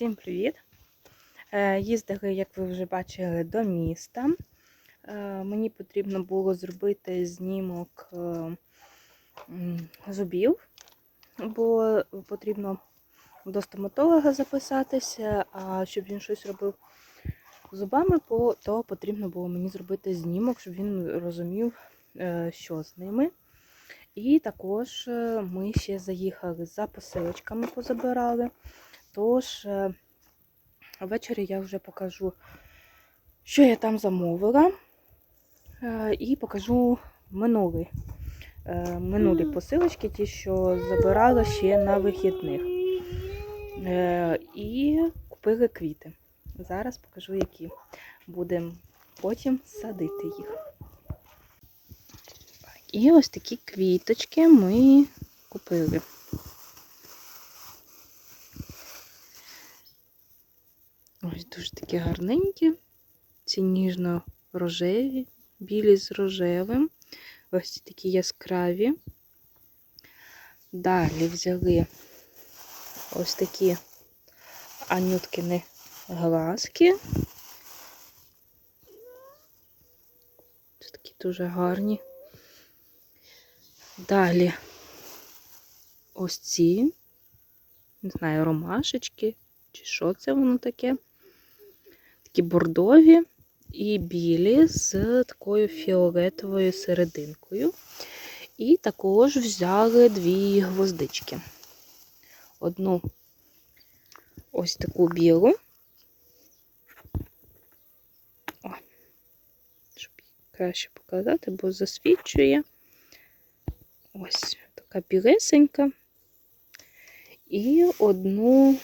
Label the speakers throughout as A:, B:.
A: Всім привіт! Е, Їздили, як ви вже бачили, до міста. Е, Мені потрібно було зробити знімок е, зубів, бо потрібно до стоматолога записатися, а щоб він щось робив зубами, то потрібно було мені зробити знімок, щоб він розумів, що з ними. І також ми ще заїхали за посилочками, позабирали. Тож, е, ввечері я вже покажу, що я там замовила, е, і покажу минулі, е, минулі посилочки, ті, що забирала ще на вихідних. І купили квіти. Зараз покажу, які. Будемо потім садити їх. І ось такі квіточки ми купили. Ось дуже такі гарненькі, ці ніжно-рожеві, білі з рожевим. Ось ці такі яскраві. Далі взяли ось такі анюткини глазки. Це такі дуже гарні. Далі ось ці, не знаю, ромашечки, чи що це воно таке. Такі бордові і білі з такою фіолетовою серединкою. І також взяли дві гвоздички. Одну ось таку білу. О, щоб краще показати, бо засвічує. Ось така білесенька. І одну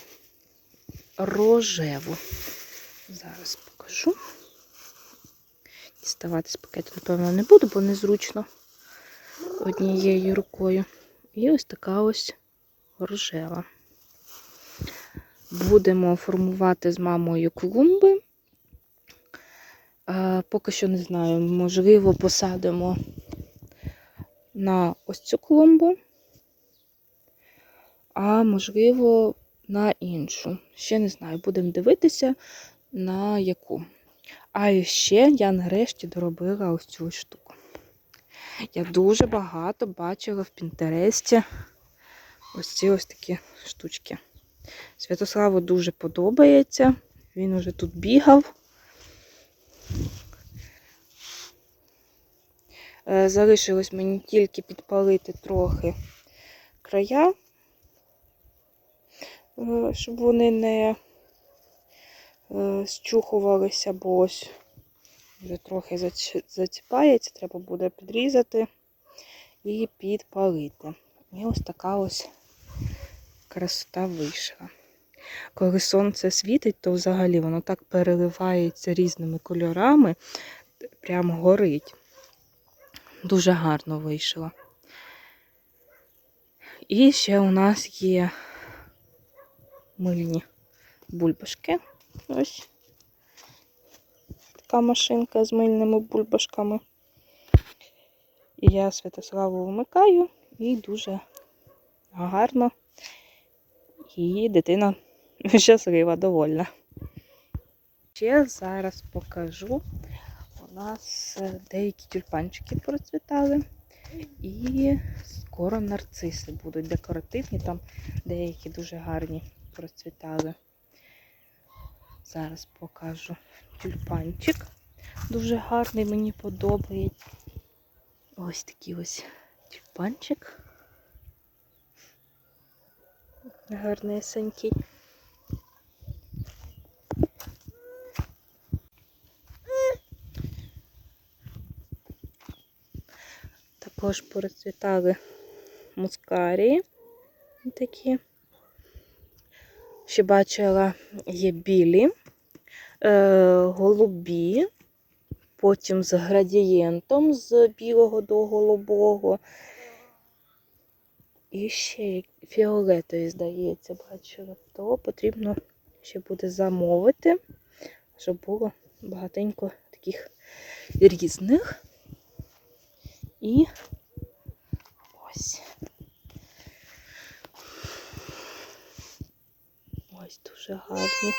A: рожеву. Зараз покажу. Діставати з пакету, напевно, не буду, бо незручно однією рукою. І ось така ось рожева. Будемо формувати з мамою клумби. Поки що не знаю, можливо, посадимо на ось цю клумбу, а можливо, на іншу. Ще не знаю, будемо дивитися, на яку. А ще я нарешті доробила ось цю штуку. Я дуже багато бачила в Пінтересті ось ці ось такі штучки. Святославу дуже подобається. Він уже тут бігав. Е, Залишилось мені тільки підпалити трохи края, е, щоб вони не е, зчухувалися, бо ось вже трохи заціпається, треба буде підрізати і підпалити. І ось така ось красота вийшла. Коли сонце світить, то взагалі воно так переливається різними кольорами, прямо горить. Дуже гарно вийшло. І ще у нас є мильні бульбашки. Ось така машинка з мильними бульбашками. І я Святославу вмикаю і дуже гарно. І дитина щаслива, довольна. Ще зараз покажу. У нас е, деякі тюльпанчики процвітали. І скоро нарциси будуть декоративні, там деякі дуже гарні процвітали. Зараз покажу тюльпанчик. Дуже гарний, мені подобається. Ось такий ось тюльпанчик. Гарнесенький. Також процвітали мускарії такі. Ще бачила є білі, е, голубі, потім з градієнтом з білого до голубого. І ще фіолетові, здається, бачила. То потрібно ще буде замовити, щоб було багатенько таких різних. І ось. Ось Ось дуже гарні.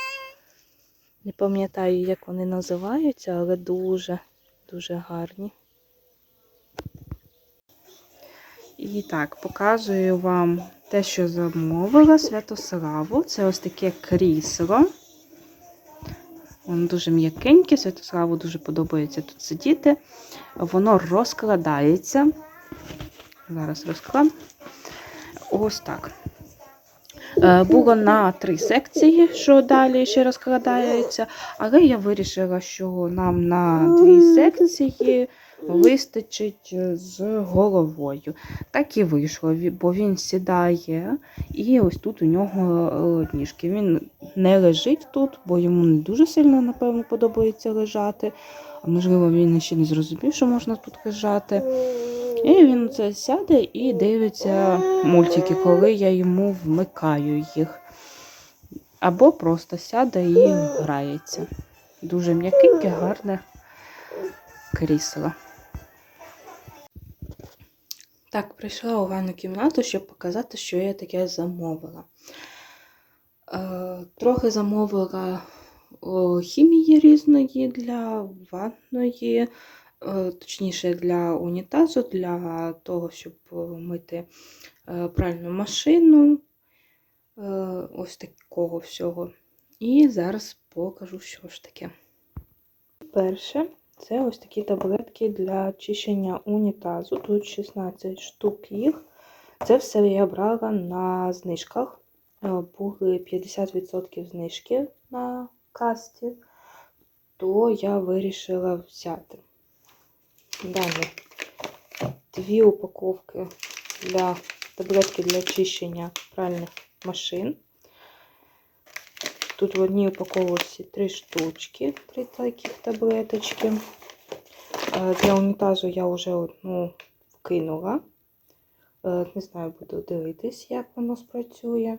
A: Не пам'ятаю, як вони називаються, але дуже, дуже гарні. І так, показую вам те, що замовила Святославу. Це ось таке крісло. Воно дуже м'якеньке, Святославу дуже подобається тут сидіти. Воно розкладається. Зараз розклад. Ось так. Е, Було на три секції, що далі ще розкладається, але я вирішила, що нам на дві секції вистачить з головою. Так і вийшло, бо він сідає, і ось тут у нього е, ніжки. Він не лежить тут, бо йому не дуже сильно, напевно, подобається лежати. А можливо, він ще не зрозумів, що можна тут лежати. І він це сяде і дивиться мультики, коли я йому вмикаю їх. Або просто сяде і грається. Дуже м'якеньке, гарне крісло. Так, прийшла у ванну кімнату, щоб показати, що я таке замовила. Е, трохи замовила хімії різної для ванної, е, точніше для унітазу, для того, щоб мити е, пральну машину. Е, ось такого всього. І зараз покажу, що ж таке. Перше, це ось такі таблетки для очищення унітазу. Тут 16 штук їх. Це все я брала на знижках. Е, Були 50% знижки на касті, то я вирішила взяти. Далі дві упаковки для таблетки для очищення пральних машин. Тут в одній упаковці три штучки, три таких таблеточки. Е, Для унітазу я вже одну вкинула. Е, Не знаю, буду дивитись, як воно спрацює.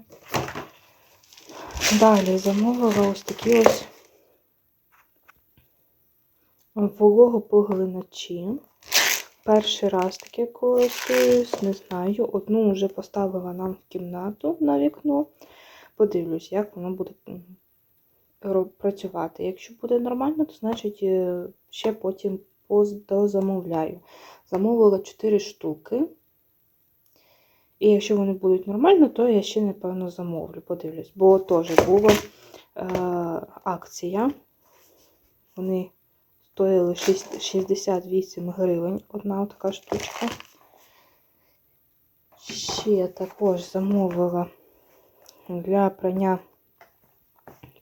A: Далі замовила ось такі ось вологопоглиначі. Перший раз таке користуюсь, не знаю. Одну вже поставила нам в кімнату на вікно. Подивлюсь, як воно буде працювати. Якщо буде нормально, то значить е, ще потім дозамовляю. Замовила 4 штуки. І якщо вони будуть нормально, то я ще, напевно, замовлю. Подивлюсь. Бо теж була е, акція. Вони стоїли шість- 68 гривень одна така штучка. Ще також замовила для прання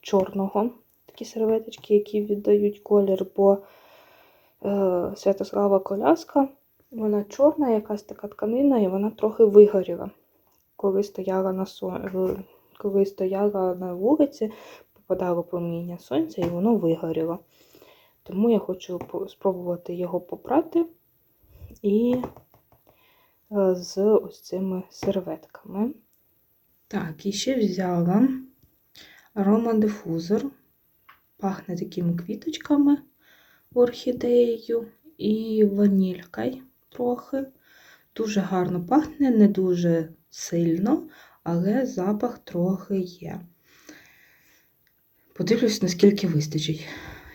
A: чорного такі серветочки, які віддають колір, бо е, Святослава коляска, вона чорна, якась така тканина, і вона трохи вигоріла. Коли стояла на сон... коли стояла на вулиці, попадало проміння сонця і воно вигоріло. Тому я хочу спробувати його попрати і е, з ось цими серветками. Так, і ще взяла аромадифузор. Пахне такими квіточками, орхідеєю і ванількою трохи. Дуже гарно пахне, не дуже сильно, але запах трохи є. Подивлюсь, наскільки вистачить.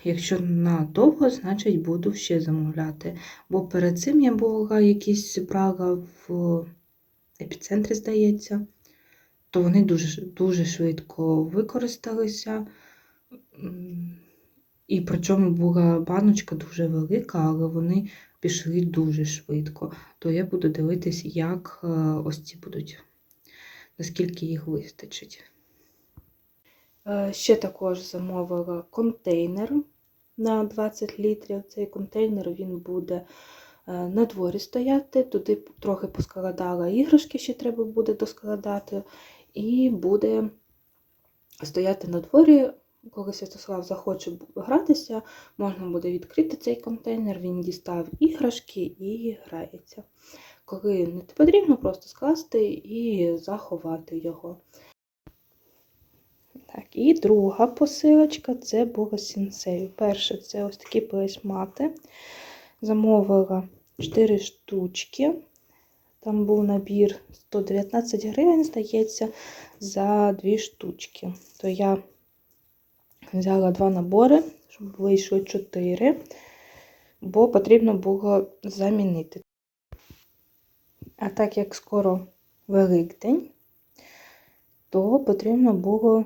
A: Якщо надовго, значить буду ще замовляти. Бо перед цим я була якісь брала в епіцентрі, здається, то вони дуже, дуже швидко використалися. І причому була баночка дуже велика, але вони пішли дуже швидко. То я буду дивитись, як е, ось ці будуть, наскільки їх вистачить. Е, Ще також замовила контейнер на 20 літрів. Цей контейнер він буде е, на дворі стояти. Туди трохи поскладала іграшки, ще треба буде доскладати. І буде стояти на дворі. Коли Святослав захоче гратися, можна буде відкрити цей контейнер, він дістав іграшки і грається. Коли не потрібно, просто скласти і заховати його. Так, і друга посилочка це була сінсею. Перше, це ось такі плейсмати. Замовила 4 штучки. Там був набір 119 гривень, здається, за дві штучки. То я взяла два набори, щоб вийшло 4, бо потрібно було замінити. А так як скоро Великдень, то потрібно було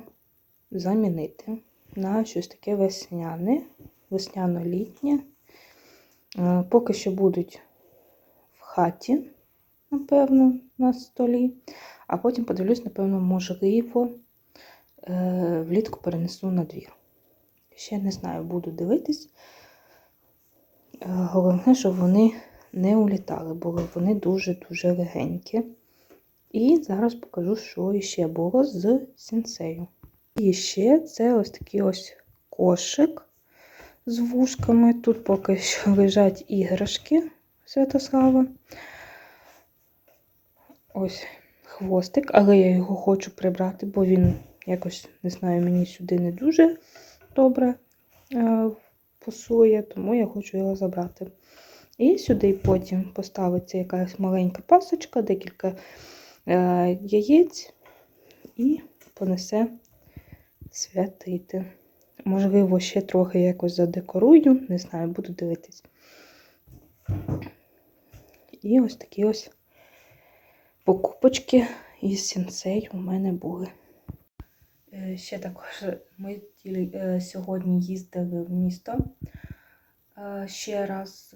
A: замінити на щось таке весняне, весняно-літнє. Е, Поки що будуть в хаті, напевно, на столі. А потім подивлюсь, напевно, можливо, е, влітку перенесу на двір. Ще не знаю, буду дивитись. Е, Головне, щоб вони не улітали, бо вони дуже-дуже легенькі. І зараз покажу, що ще було з сінсею. І ще це ось такий ось кошик з вушками. Тут поки що лежать іграшки Святослава. Ось хвостик, але я його хочу прибрати, бо він якось, не знаю, мені сюди не дуже добре е, пасує, тому я хочу його забрати. І сюди потім поставиться якась маленька пасочка, декілька е, яєць і понесе святити. Можливо, ще трохи якось задекорую, не знаю, буду дивитись. І ось такі ось покупочки із сінсей у мене були. Е, Ще також ми е, сьогодні їздили в місто. Е, Ще раз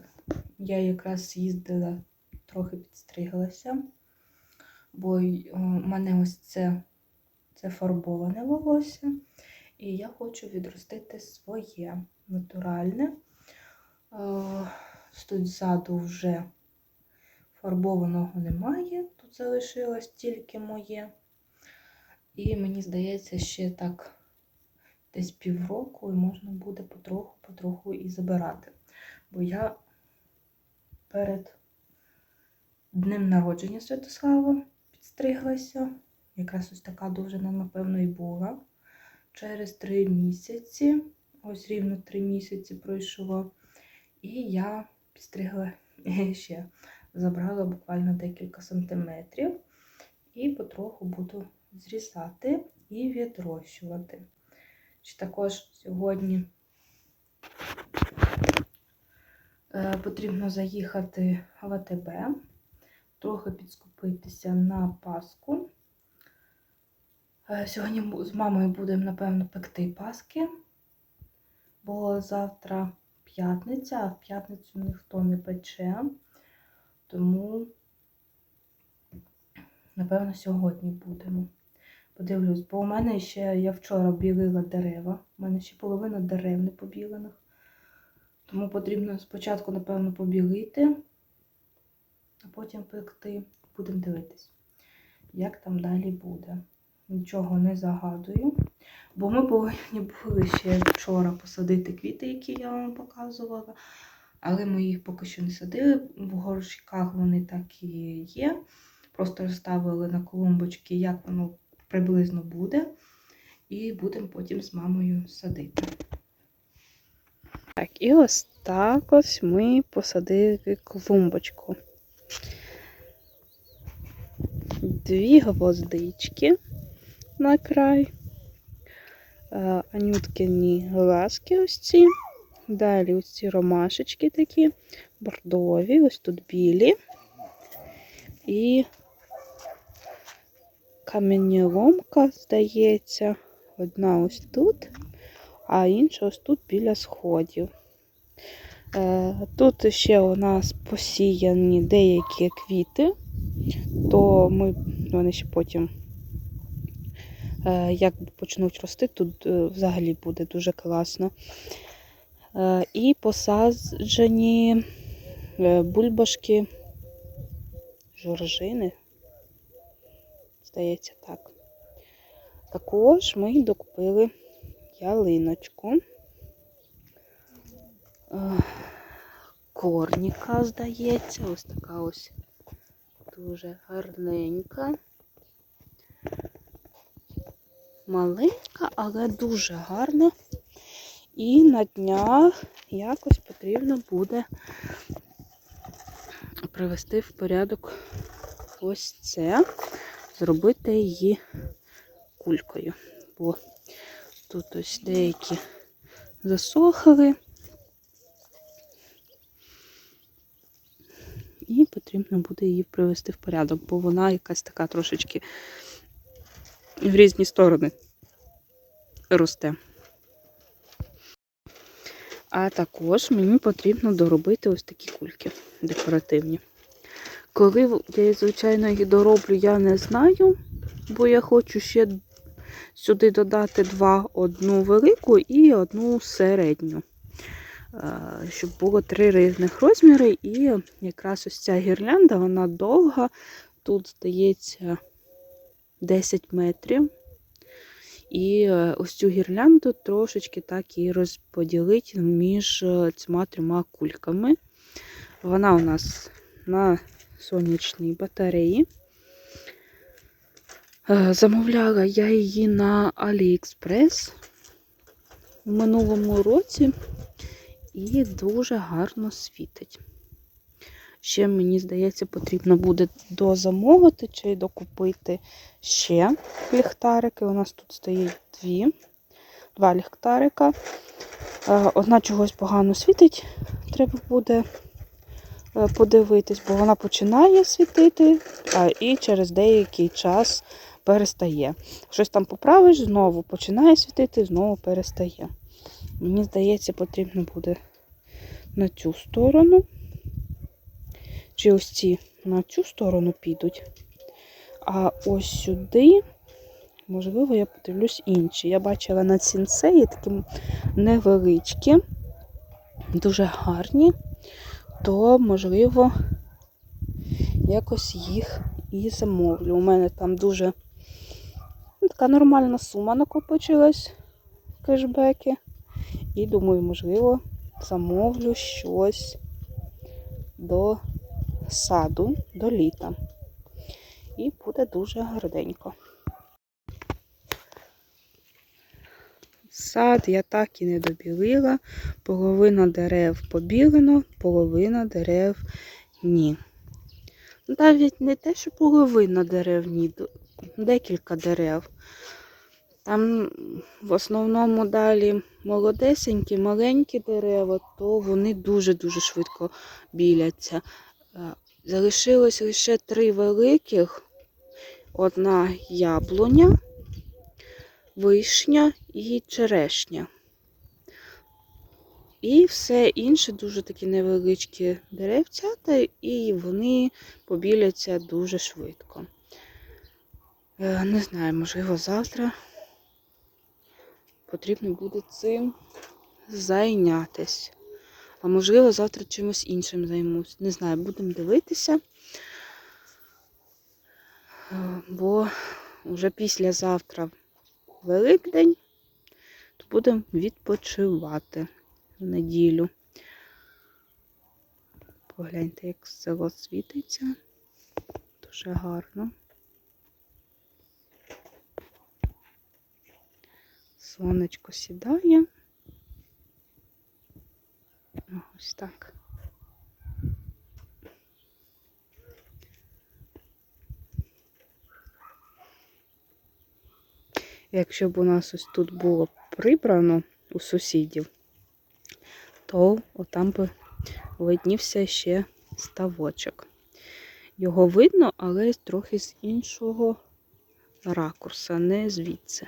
A: я якраз їздила, трохи підстриглася, бо у мене ось це, це фарбоване волосся, і я хочу відростити своє натуральне. Тут ззаду вже фарбованого немає, тут залишилось тільки моє. І мені здається, ще так десь півроку і можна буде потроху-потроху і забирати. Бо я перед днем народження Святослава підстриглася. Якраз ось така довжина, напевно, і була. Через три місяці, ось рівно три місяці пройшло. І я підстригла ще, забрала буквально декілька сантиметрів. І потроху буду зрізати і відрощувати. Чи також сьогодні е, потрібно заїхати в АТБ, трохи підскупитися на Пасху. Е, Сьогодні з мамою будемо, напевно, пекти паски, бо завтра п'ятниця, а в п'ятницю ніхто не пече. Тому, напевно, сьогодні будемо. Подивлюсь, бо у мене ще я вчора білила дерева. У мене ще половина дерев не побілених. Тому потрібно спочатку, напевно, побілити, а потім пекти. Будемо дивитись, як там далі буде. Нічого не загадую. Бо ми повинні були ще вчора посадити квіти, які я вам показувала. Але ми їх поки що не садили. В горшках вони так і є. Просто розставили на колумбочки, як воно приблизно буде. І будемо потім з мамою садити. Так, і ось так ось ми посадили клумбочку. Дві гвоздички на край. Е, Анюткині глазки ось ці. Далі ось ці ромашечки такі, бордові, ось тут білі. І каменіломка, здається, одна ось тут, а інша ось тут біля сходів. Е, Тут ще у нас посіяні деякі квіти, то ми вони ще потім, е, як почнуть рости, тут е, взагалі буде дуже класно. Е, І посаджені е, бульбашки жоржини. Здається, так. Також ми докупили ялиночку. Е, Корніка, здається, ось така ось дуже гарненька. Маленька, але дуже гарна. І на днях якось потрібно буде привести в порядок ось це, зробити її кулькою. Бо тут ось деякі засохли. І потрібно буде її привести в порядок, бо вона якась така трошечки в різні сторони росте. А також мені потрібно доробити ось такі кульки декоративні. Коли я, звичайно, їх дороблю, я не знаю, бо я хочу ще сюди додати два, одну велику і одну середню. Е, Щоб було три різних розміри, і якраз ось ця гірлянда, вона довга. Тут, здається, 10 метрів. І е, ось цю гірлянду трошечки так і розподілити між е, цими трьома кульками. Вона у нас на сонячній батареї. Е, Замовляла я її на AliExpress у минулому році і дуже гарно світить. Ще, мені здається, потрібно буде дозамовити чи докупити ще ліхтарики. У нас тут стоїть дві, два ліхтарика. Е, Одна чогось погано світить, треба буде е, подивитись, бо вона починає світити, і через деякий час перестає. Щось там поправиш, знову починає світити, знову перестає. Мені здається, потрібно буде на цю сторону. Чи ось ці на цю сторону підуть. А ось сюди, можливо, я подивлюсь інші. Я бачила на сінсеї такі невеличкі, дуже гарні, то, можливо, якось їх і замовлю. У мене там дуже ну, така нормальна сума накопичилась кешбеки. І думаю, можливо, замовлю щось до саду до літа. І буде дуже гарненько. Сад я так і не добілила. Половина дерев побілено, половина дерев ні. Навіть не те, що половина дерев ні, декілька дерев. Там в основному далі молодесенькі, маленькі дерева, то вони дуже-дуже швидко біляться. Е, Залишилось лише три великих: одна яблуня, вишня і черешня. І все інше дуже такі невеличкі деревцята, і вони побіляться дуже швидко. Е, Не знаю, можливо, завтра потрібно буде цим зайнятися. А можливо, завтра чимось іншим займусь. Не знаю, будемо дивитися. Бо вже післязавтра Великдень, то будемо відпочивати в неділю. Погляньте, як село світиться. Дуже гарно. Сонечко сідає. Ось так. Якщо б у нас ось тут було прибрано у сусідів, то отам би виднівся ще ставочок. Його видно, але трохи з іншого ракурса, не звідси.